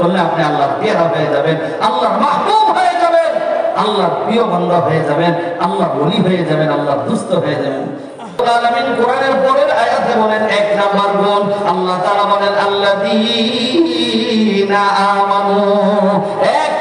করলে আপনি আল্লাহর পেয়ারা হয়ে যাবেন, আল্লাহর মাহবুব হয়ে যাবেন, আল্লাহর প্রিয় বান্দা হয়ে যাবেন, আল্লাহর বলি হয়ে যাবেন, আল্লাহর দুস্থ হয়ে যাবেন। আলামিন বলেন, এক নাম্বার গুণ, আল্লাহ বলেন, আল্লাযীনা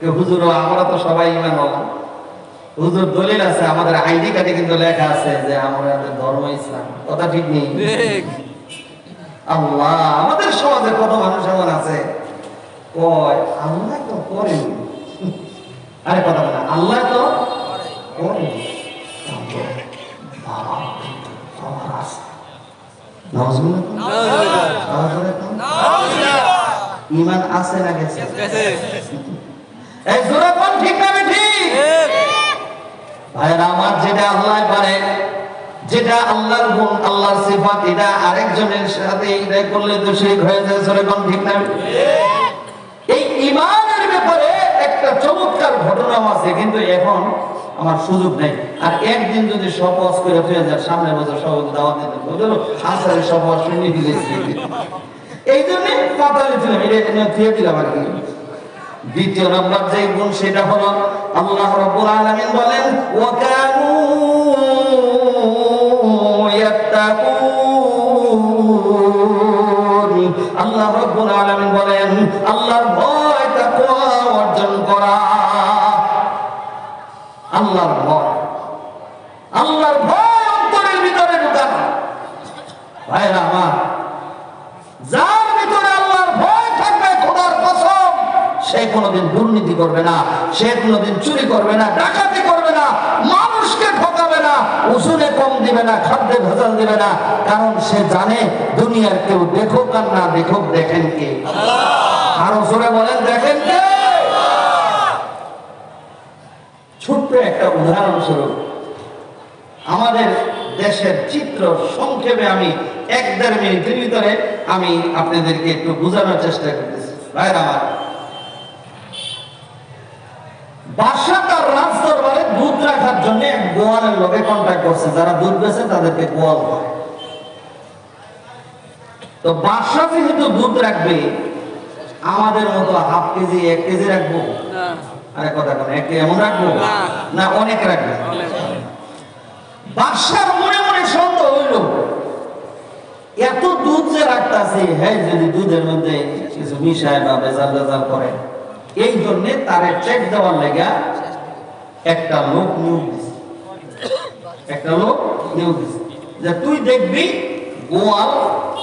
হুজুর আমরা তো সবাই ঈমান হুজুর দলিল আছে আমাদের আইডি কার্ডে কিন্তু লেখা আছে যে আমাদের ধর্ম ইসলাম। কথা ঠিক নেই? আল্লাহ আমাদের সমাজে কত মানুষ এমন আছে? কয় আল্লাহ তো করেন আরে কথা বলে আল্লাহ তো তো? ঈমান আছে না গেছে। এই জোরে ঠিক না ঠিক? ভাইরা আমার যেটা আল্লাহ পারে যেটা আল্লাহর গুণ আল্লাহর সিফাত এটা আরেকজনের সাথে এটা করলে তো শিরক হয়ে যায় জোরে ঠিক না এই ইমানের ব্যাপারে একটা চমৎকার ঘটনাও আছে কিন্তু এখন আমার সুযোগ নেই। আর একদিন যদি সপস করে হয়ে যায় সামনে বছর সব দাওয়াত দিতে বুঝলো? আসারে সপস শুনে দিয়েছি। এই জন্য কথা দিয়েছিলাম এটা এটা দিয়ে দিলাম আর কি। দ্বিতীয় নম্বর যে গুণ সেটা হলো আল্লাহ রাব্বুল আলামিন বলেন, ওয়া কানু ইয়াত্তাকুন। আল্লাহ রাব্বুল আলামিন বলেন আল্লাহর ভয় তাকওয়া অর্জন করা আল্লাহর ভয় আল্লাহর ভয় অন্তরের ভিতরে ঢুকানো ভাইরা আমার যার ভিতরে আল্লাহর ভয় থাকবে খোদার কসম সে কোনোদিন দুর্নীতি করবে না সে কোনোদিন চুরি করবে না, ডাকাতি করবে না, মানুষকে ঠকাবে না উসুলে কম দিবে না, খাদ্যে ভেজাল দিবে না, কারণ সে জানে দুনিয়ার কেউ দেখুক আর না দেখুক দেখেন কে। আরও জোরে বলেন, দেখেন কে? ছোট্ট একটা উদাহরণস্বরূপ আমাদের দেশের চিত্র সংক্ষেপে আমি এক দেড় মিনিটের ভিতরে আমি আপনাদেরকে একটু বোঝানোর চেষ্টা করতেছি। ভাইরা আমার বাদশাহ তার রাজ দরবারে দুধ রাখার জন্য এক গোয়ালের লোকে কন্ট্যাক্ট করছে। যারা দুধ বেছে তাদেরকে গোয়াল হয় তো বাদশাহ যেহেতু দুধ রাখবে আমাদের মতো হাফ কেজি এক কেজি রাখব? আরে কথা কোন এক এমন রাখব? না। অনেক রাখবে। বাদশার মনে মনে সন্দেহ হইল এত দুধ যে রাখতেছে হ্যাঁ যদি দুধের মধ্যে কিছু মিশায় বা ভেজাল ভেজাল করে। এই জন্য তারে চেক দেওয়ার লেগা একটা লোক নিয়োগ দিছে। একটা লোক নিয়োগ দিছে। যে তুই দেখবি গোয়াল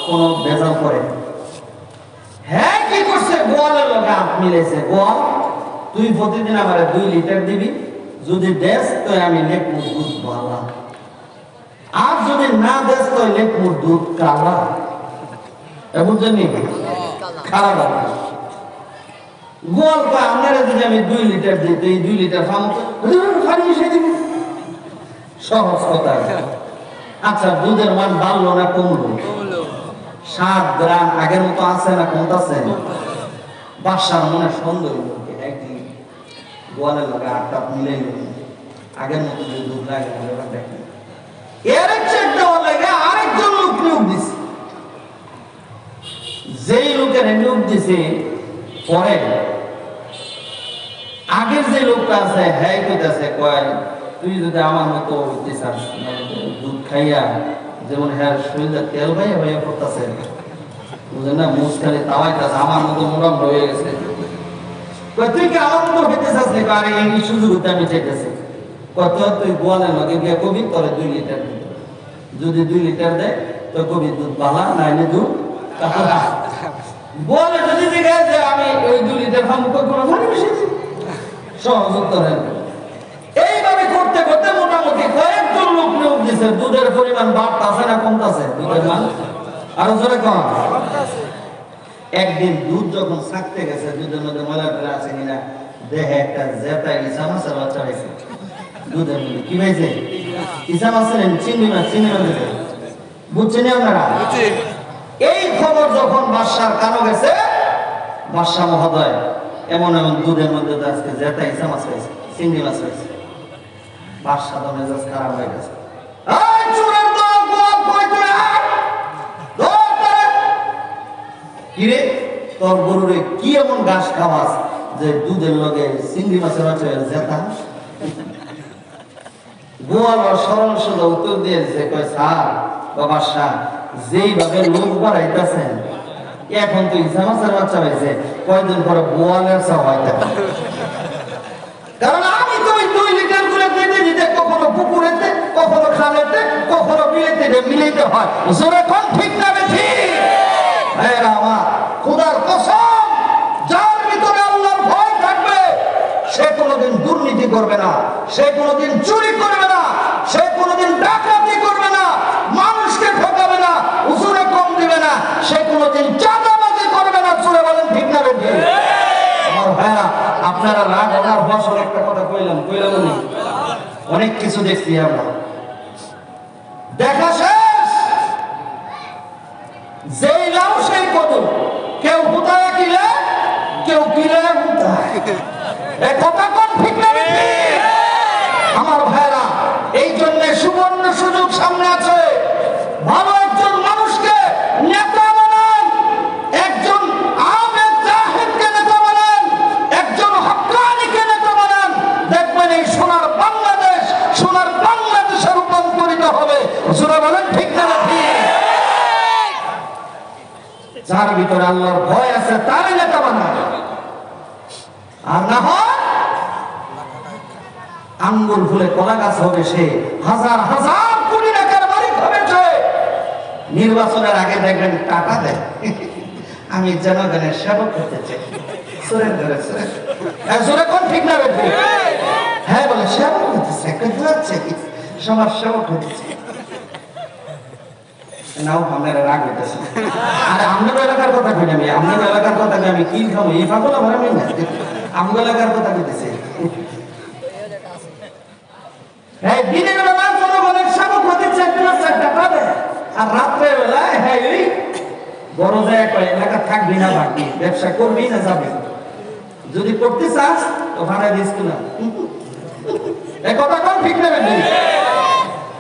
কোন ভেজাল করে হ্যাঁ কি করছে? গোয়ালের লোকে হাত মিলেছে গোয়াল, তুই প্রতিদিন আমার দুই লিটার দিবি। যদি দেশ তো আমি লেখবো দুধ বালা আর যদি না দেশ তো লেখবো দুধ কালা বুঝছেন খারাপ হবে আপনারা যদি আমি দুই লিটার দিই তো এই দুই লিটার ফার্ম খালি দিব সহজ কথা। আচ্ছা দুধের মান বাড়লো না কমলো? সাত গ্রাম আগের মতো আছে না কমতাছে বাসার মনে সন্দেহ এটা গোয়ালের লগে আটটা মিলে আগের মতো যে দুধ লাগে এবার দেখেন এর চেক দেওয়ার লাগে আরেকজন লোক নিয়োগ দিছে। যেই লোকের নিয়োগ দিছে পরে আগের যে লোকটা আছে হ্যাঁ কইতাছে, কয়, তুই যদি আমার মতো হইতে চাস মানে দুধ খাইয়া যেমন হ্যাঁ শরীরে তেল ভাইয়া ভাইয়া করতেছে বুঝলেন না আমার মতো মোটাম হয়ে গেছে। তুই কি আমার মতো হইতে চাস এই সুযোগ আমি চাইতেছি। কত তুই গোয়ালের লগে কবি, তোরে দুই লিটার যদি দুই লিটার দেয় তো কবি দুধ বালা, নাইলে দুধ বলে। যদি জিজ্ঞাসা আমি ওই দুই লিটার ফার্ম কোনো পানি মিশিয়েছি উত্তর হয়। এইভাবে করতে করতে মোটামুটি কয়েকজন লোক নিয়োগ দিছে দুধের পরিমাণ বাড়তাছে না কমতাছে? দুধের মান? আরও জোরে কম একদিন দুধ যখন ছাকতে গেছে দুধের মধ্যে ময়লা টলা আছে কিনা দেখে একটা জেতা ইসা মাছের বাচ্চা হয়েছে। দুধের মধ্যে কি হয়েছে? ইসা মাছের চিংড়ি মাছ চিংড়ি মাছ বুঝছেন আপনারা? এই খবর যখন বাদশার কানো গেছে বাদশাহ মহোদয় এমন এমন দুধের মধ্যে আজকে জেতা ইসা মাছ হয়েছে চিংড়ি মাছ হয়েছে তো মেজাজ খারাপ হয়ে গেছে। কিরে, তোর গরুরে কি এমন ঘাস খাওয়াস যে দুধের লগে চিংড়ি মাছের মাছ হয়ে জেতা গোয়াল আর সরল সোজা উত্তর দিয়েছে কয়, স্যার, বাবা যেইভাবে লোক বাড়াইতেছেন এখন তো ইসা মাছের বাচ্চা হয়েছে। কয়দিন পরে গোয়ালের সব হয়তো কারণ আমি তো ওই দুই লিটার করে দিতে দিতে কখনো পুকুরেতে, কখনো খালেতে, কখনো বিলেতে হয়। জোরে কোন ঠিক না কসম, যার ভিতরে আল্লাহর ভয় থাকবে, সে কোনোদিন দুর্নীতি করবে না, সে কোনোদিন চুরি করবে না, সে কোনোদিন ডাকাতি করবে না, মানুষকে ঠকাবে না উসুরে কম দিবে না, সে কোনোদিন চাঁদাবাজি করবে না চুরে বলেন ঠিক না বেশি আমার ভাইরা আপনারা রাগ ওনার ফসল একটা কথা কইলাম কইলাম অনেক কিছু দেখছি আমরা। দেখা শেষ! যেই লাউ, সেই কদম। কেউ হুতায় কিলে কেউ কিলে হুতায়। এ কথা কোন ঠিক না? আমার ভাইরা, এই জন্য সুবর্ণ সুযোগ সামনে আছে। ভালো যার ভিতরে আল্লাহর ভয় আছে, তারই নেতা বানান আর না হয় আঙ্গুর ফুলে কলা গাছ হবে সে, হাজার হাজার কোটি টাকার মালিক হবে নির্বাচনের আগে দেখবেন টাকা দেয়। আমি জনগণের সেবক হতে চাই। সুরে কোন ঠিক না হ্যাঁ বলে, সেবক হতে চাই। সবার সেবক হতে চাই। নাও আপনারা রাগ আর আপনার এলাকার কথা কই আমি? এলাকার কথা আমি কি খাব? এই ফাগল আমার আমি না। আমগো এলাকার কথা কইতেছে। হ্যাঁ বেলা হতে না পাবে? আর রাত্রে বেলায় হ্যাঁ বড় জায়গা কয় এলাকা থাকবি না বাকি ব্যবসা করবি না যাবি। যদি করতে চাস, তো ভাড়া দিস না এ কথা কোন, ঠিক না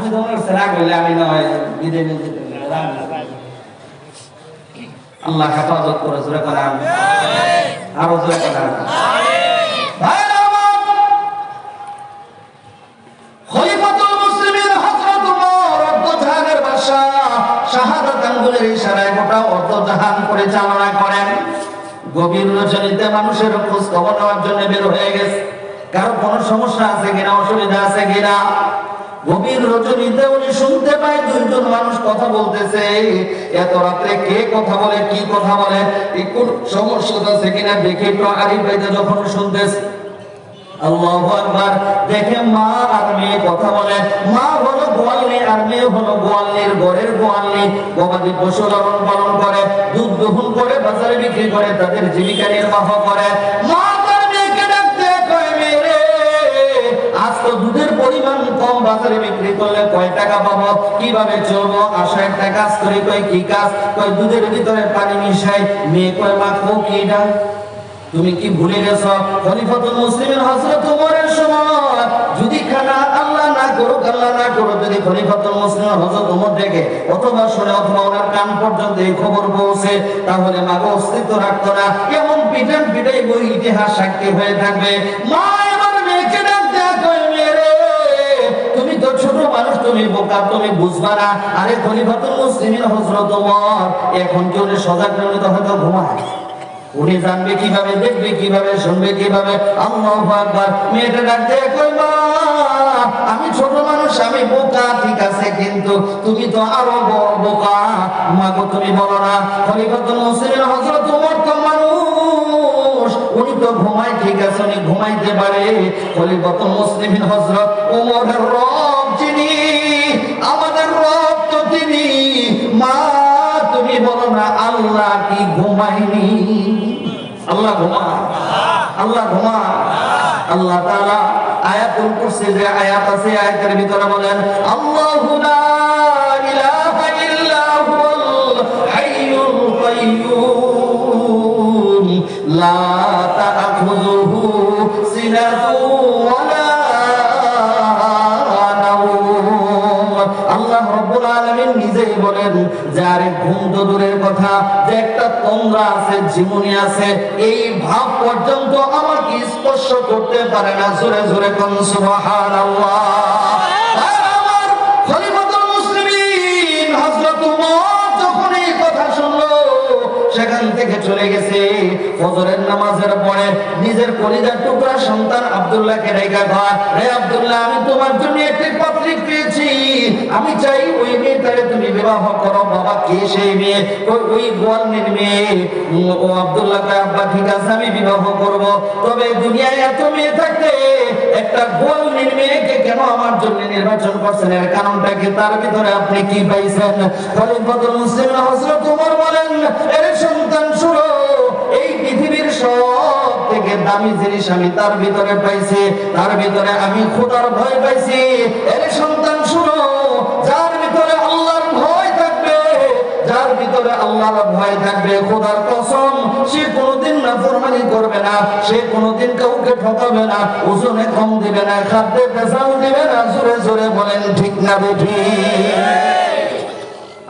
আমি তো হচ্ছে রাগ হইলে আমি নয় বিদে বিদে রাগ হইছে। আল্লাহ হেফাজত করে, জোরে করে আমি আরও জোরে করেন। গভীর মানুষের নেওয়ার জন্য বের হয়ে গেছে। কারও কোনো সমস্যা আছে কিনা, অসুবিধা আছে কিনা? গভীর রজনীতে উনি শুনতে পায় দুইজন মানুষ কথা বলতেছে, এত রাত্রে কে কথা বলে, কি কথা বলে? একটু সমস্যা আছে কিনা দেখে? একটু আরিফ যখন শুনতেছে দেখে মা আর মেয়ে কথা বলে। মা হলো গোয়ালনি আর মেয়ে হলো গোয়ালনির ঘরের গোয়ালনি। গবাদি পশু লালন পালন করে, দুধ দহন করে, বাজারে বিক্রি করে, তাদের জীবিকা নির্বাহ করে। মা তার মেয়েকে ডাকতে কয়, মেয়ে আজ তো দুধের পরিমাণ কম বাজারে বিক্রি করলে কয় টাকা পাবো? কীভাবে চলবো? আশা একটা কাজ করি কয় কি কাজ? কয় দুধের ভিতরে পানি মিশাই। মেয়ে কয়, মা, কো কি এটা? তুমি কি ভুলে গেছ? খলিফাতুল মুসলিমের হযরত ওমরের সময় যদি খানা আল্লাহ না করুক, আল্লাহ না করুক, যদি খলিফাতুল মুসলিমের হযরত ওমর দেখে অথবা শুনে অথবা ওনার কান পর্যন্ত এই খবর পৌঁছে, তাহলে মাগো অস্তিত্ব রাখতো না। এমন পিটান পিটাই বই ইতিহাস সাক্ষী হয়ে থাকবে। মা ছোট মানুষ তুমি, বোকা তুমি বুঝবা না। আরে ওমর, এখন কি উনি সজাগ তো হয়তো ঘুমায়? উনি জানবে কীভাবে, দেখবে কীভাবে, শুনবে কীভাবে। আকবার, মেয়েটা ডাক দিয়ে, কই মা, আমি ছোট মানুষ, আমি বোকা, ঠিক আছে, কিন্তু তুমি তো আরও বোকা। মাগো, তুমি বলো না, খলিফাতুল মুসলিমিন হযরত ওমর তো মানুষ, উনি তো ঘুমায়, ঠিক আছে, উনি ঘুমাইতে পারে। খলিফাতুল মুসলিমিন হযরত ওমরের রব যিনি আমাদের রব তিনি। মা, তুমি বলো না, আল্লাহ কি ঘুমায়নি? আল্লাহ ঘুমা আল্লাহ ঘুমা আল্লাহ তাআলা আয়াতুল কুরসি যে আয়াত আছে আয়াতের ভিতরে বলেন, আল্লাহু লা তা'খুযুহু সিনাতুন নিজেই যার ঘুম তো দূরের কথা, যে একটা তোমরা আছে জীবনী আছে, এই ভাব পর্যন্ত আমাকে স্পর্শ করতে পারে না। জোরে জোরে কোন, সুবহানাল্লাহ। সেখান থেকে চলে গেছে। ফজরের নামাজের পরে নিজের কলিজার টুকরা সন্তান আব্দুল্লাহকে রেখা কয় রে আব্দুল্লাহ, আমি তোমার জন্য একটি পত্রিক পেয়েছি। আমি চাই ওই মেয়েটাকে তুমি বিবাহ করো। বাবা কে সেই মেয়ে? ওই ওই গোয়ালনির মেয়ে। ও আব্দুল্লাহ কয়, আব্বা, ঠিক আছে, আমি বিবাহ করব। তবে দুনিয়ায় এত মেয়ে থাকতে একটা গোয়ালনির মেয়েকে কেন আমার জন্য নির্বাচন করছেন? এর কারণটা কি? তার ভিতরে আপনি কি পাইছেন? খলিফাতুল মুসলিম হযরত ওমর বলেন, এর থেকে দামি জিনিস আমি তার ভিতরে পাইছি, তার ভিতরে আমি খোদার ভয় পাইছি। এর সন্তান, শুনো, যার ভিতরে আল্লাহর ভয় থাকবে, যার ভিতরে আল্লাহর ভয় থাকবে, খোদার কসম, সে কোনোদিন নাফরমানি করবে না, সে কোনোদিন কাউকে ঠকাবে না, ওজনে কম দিবে না, খাদ্যে পেশাও দিবে না, জোরে জোরে বলেন, ঠিক না বেঠি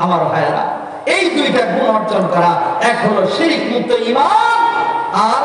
আমার ভাইয়েরা, এই দুইটা গুণ অর্জন করা, এক হলো শিরিক মুক্ত ইমান আর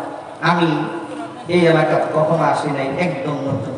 আমি এই এলাকা কখনো আসি নাই একদম নতুন।